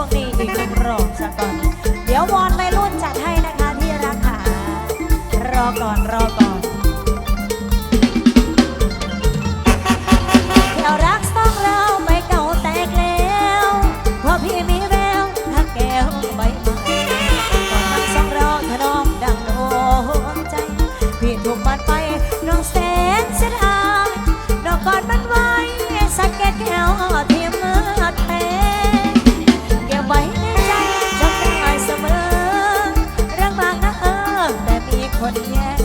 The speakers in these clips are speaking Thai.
ช่วงนี้อีกหนึ่งรอบซะก่อน เดี๋ยววอนไม่รุ่นจัดให้นะคะที่รักค่ะรอก่อนรอก่อน yeah.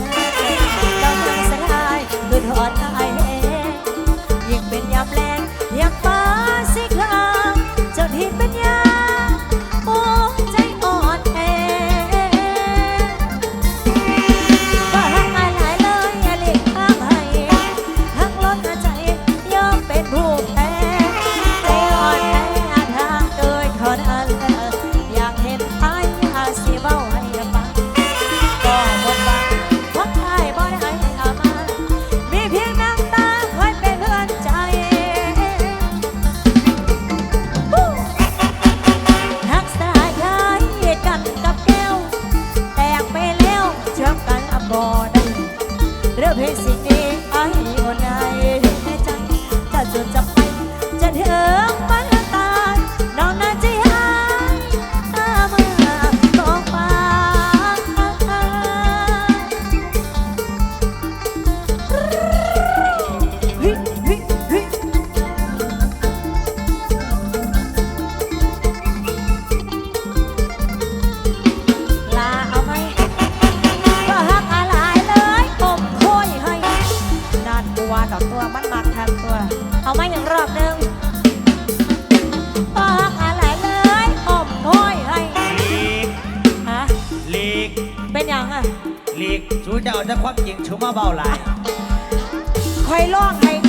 ส่วจะไปจะถึงไป เป็นอย่างอะ หลีกสูเจ้าจะความจริงชูมาเบาหลาย คอยร้องให้